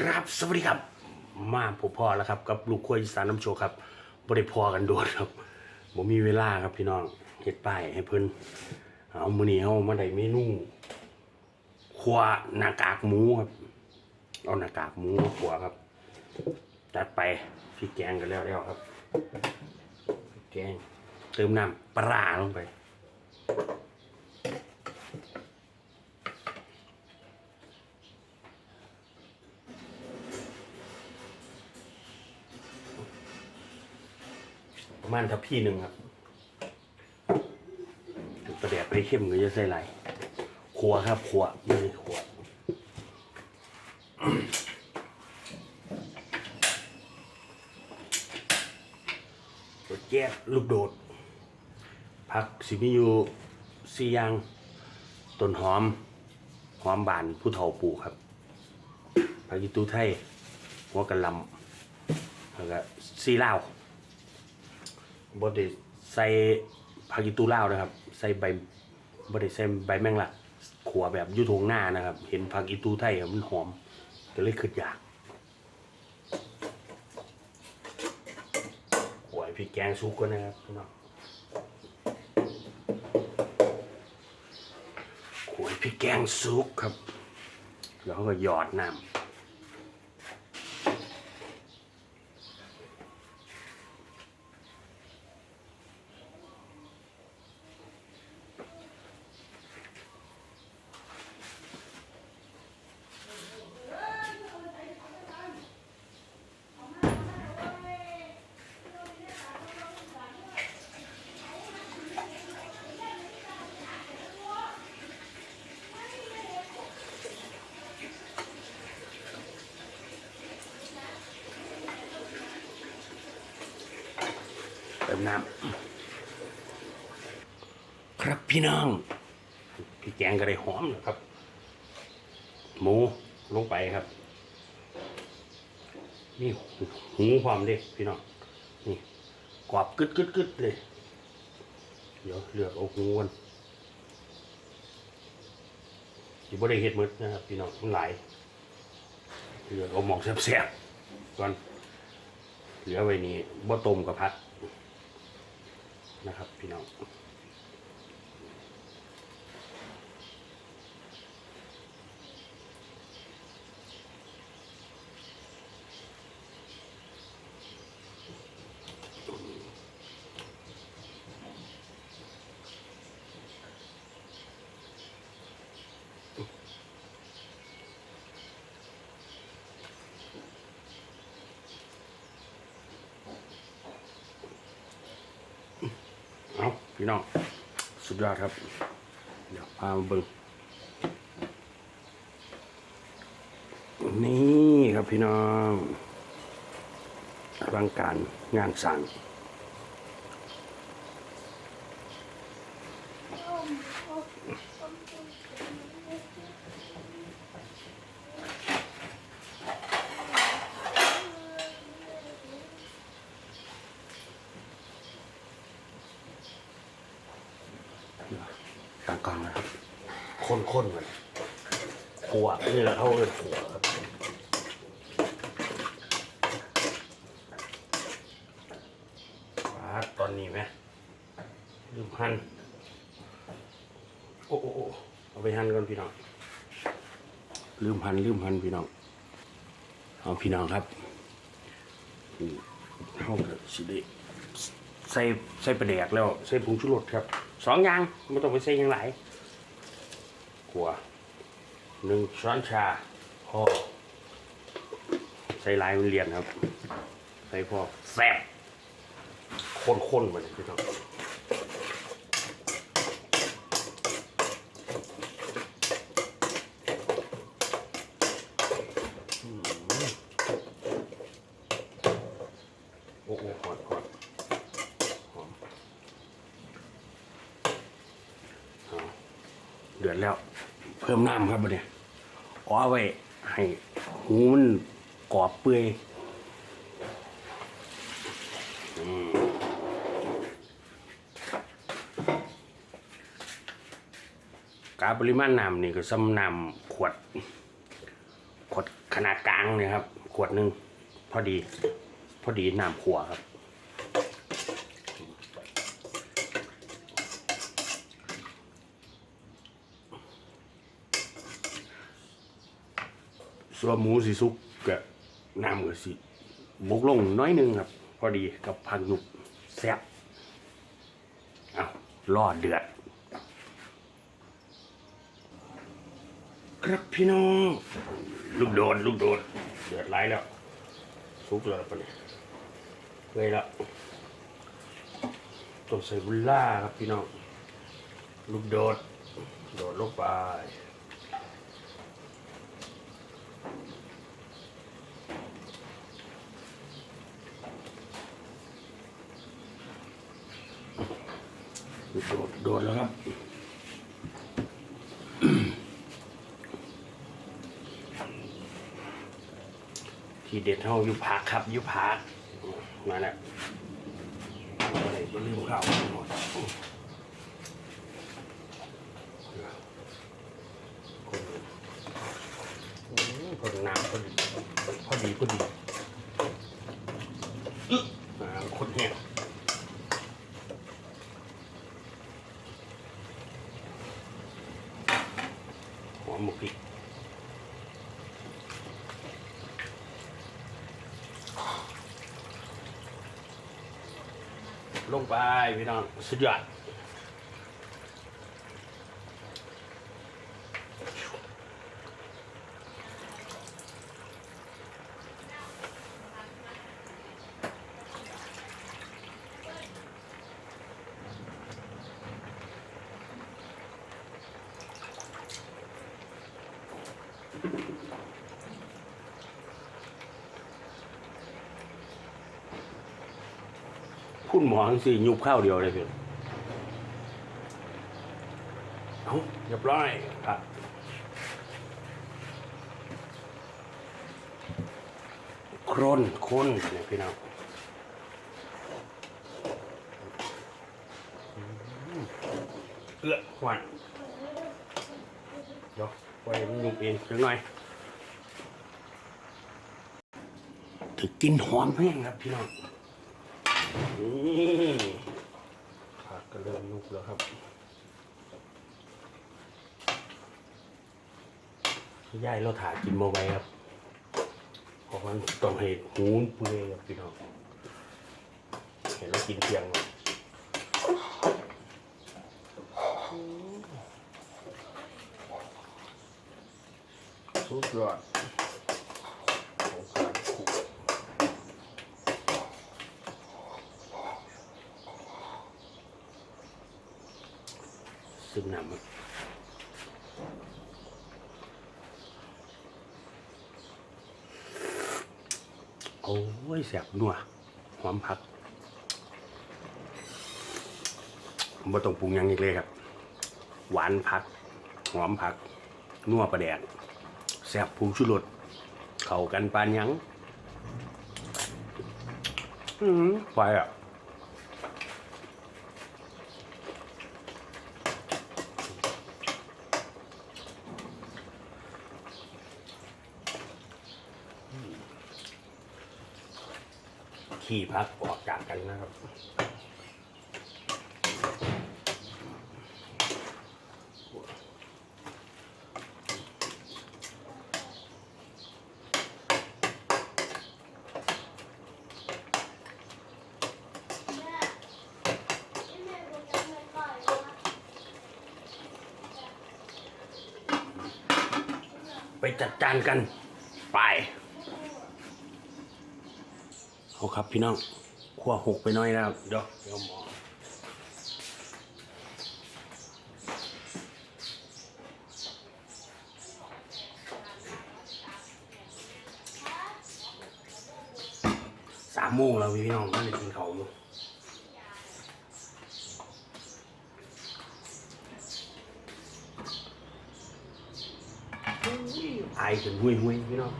ครับสวัสดีครับ มาผมพ่อแล้วครับ กับลูกครัวอีสานน้ำโชครับบริพอกันโดดครับผมมีเวลาครับพี่น้องเฮ็ดป้ายให้เพิ่นเอามือนี้เฮามาได้เมนูครัวหน้ากากหมูครับเอาหน้ากากหมูมาขัวครับ จัดไปพี่แกงกันแล้วแล้วครับ แกงเติมน้ำปลาลงไป ประมาณทัพพี่หนึ่งครับประเดี๋ยวไปเข้มก็จะใส่ไหลขัวครับขัวไม่ขัวตัวแจ๊บลูกโดดผักสิมิยูซีอยางต้นหอม หอมบานผู้เฒ่าปลูกครับผักยีตูไทยหัวกระลำแล้วก็ซีลา วบไดใส่ผักอีตูเล่าวนะครับ ใส่ใบบไดใส่ใบแมงลักขัวแบบอยุทงหน้านะครับ เห็นผักอีตูไทยอะมันหอมก็เลยขึ้นอยากขวให้พริกแกงซุกก่อนะครับพี่น้องขัวให้พริกแกงซุกครับ แล้วก็หยอดน้ำ น้ำครับพี่น้อง พี่แกงก็ได้หอมนะครับ หมูลงไปครับ นี่หูความเด็พี่น้อง นี่กรอบกึดกึดกึดเลย เดี๋ยวเลือกเอาหูกันที่บ่ได้เฮ็ดหมืดนะครับพี่น้องมันหลายเลือกเอาหมองแซ่บๆก่อนเหลือไว้นี้บ่ต้มกับพัด นะครับพี่น้อง พี่น้องสุดยอดครับ เดี๋ยวพามาเบิ่งนี่ครับพี่น้องร่างการงานสั่งต่างกลาง นะครับข้นๆมันขัวนี่แหละเขาเอิ้นขัวครับปาดตอนนี้ไหมลืมหั่นโอ้โอ้โอ้เอาไปหั่นก่อนพี่น้องลืมหั่นลืมหั่นพี่น้องเอาพี่น้องครับอืมเขาก็สิได้ใส่ใส่ปลาแดกแล้ว ใส่ผงชูรสครับสองอย่างไม่ต้องไปใส่อย่างหลาย ขัวหนึ่งช้อนชาพอใส่ลายมันเรียนครับ ใส่พอแซ่บข้นๆมาเลยพี่น้อง โอ้โหหอมหอมหอมเอาเดือดแล้ว เพิ่มน้ำครับบัดเนี่ยอ๋อไว้ให้หูมันกรอบเปื่อยกาปริมาณน้ำนี่ก็ซ้ำน้ำขวด ขวดขนาดกลางเนี่ยครับ ขวดหนึ่งพอดี พอดีน้ำขัวครับ ส่วนหมูสีสุกกับน้ำกับสีบกลงน้อยนึงครับ พอดีกับผักหนุกแซ่บเอารอดเดือด ครับพี่น้องลูกโดดลูกโดดเดือดร้ายแล้วสุกแล้วปะเนี่ยเลยแล้วต้องใส่บุลล่าครับพี่น้องลูกโดด โดดลงไป โดดโดดแล้วครับทีเด็ดเท่ายู่พักครับยู่พักมาแล้วอะไรก็ลืมข้าวหมดคนน้ำพอดีพอดีพอดีน้ำคนแห้ง หมึกอีกลงไปพี่น้องสุดยอด คุณหมอทั้งสี่ยุบข้าวเดียวเลยพี่เอาเรียบร้อยครับครนคนเนี่ยพี่น้องเอื้อหวานเดี๋ยว อยมันยุบเองสักหน่อยถึงกินหอมแห้งครับพี่น้องนี่ผักก็เริ่มนุกแล้วครับย่ายเราถ่ายกินโมไว้ครับเพราะมันต้องให้หูนเปื่อยครับพี่น้องเห็นแล้วกินเพียง สุดยอดของการคุกซึมน้ำโอ้ยแสบนัวหอมผักบ่ต้องปรุงยังอีกเลยครับ หวานผัก หอมผัก นัวประแดก แสบผงชูรสเข้ากันปานยังอืมไฟอะขี่พักออกจากกันนะครับ ไปจัดจานกัน ไปเอาครับพี่น้องขั้วหกไปน้อยนะครับเดี๋ยวเดี๋ยวหมอสามโมงแล้วพี่น้องก็เลยกินเขาวอยู่ จนหุยหุยพี่น้อง พ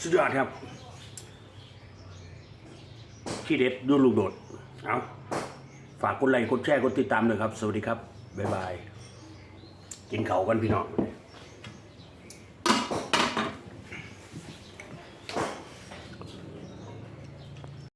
สุดยอดครับ ที่เด็ดดูลูกโดด เอาฝากกดไลค์กดแชร์กดติดตามเลยครับ สวัสดีครับ บ๊ายบาย กินเขากันพี่น้อง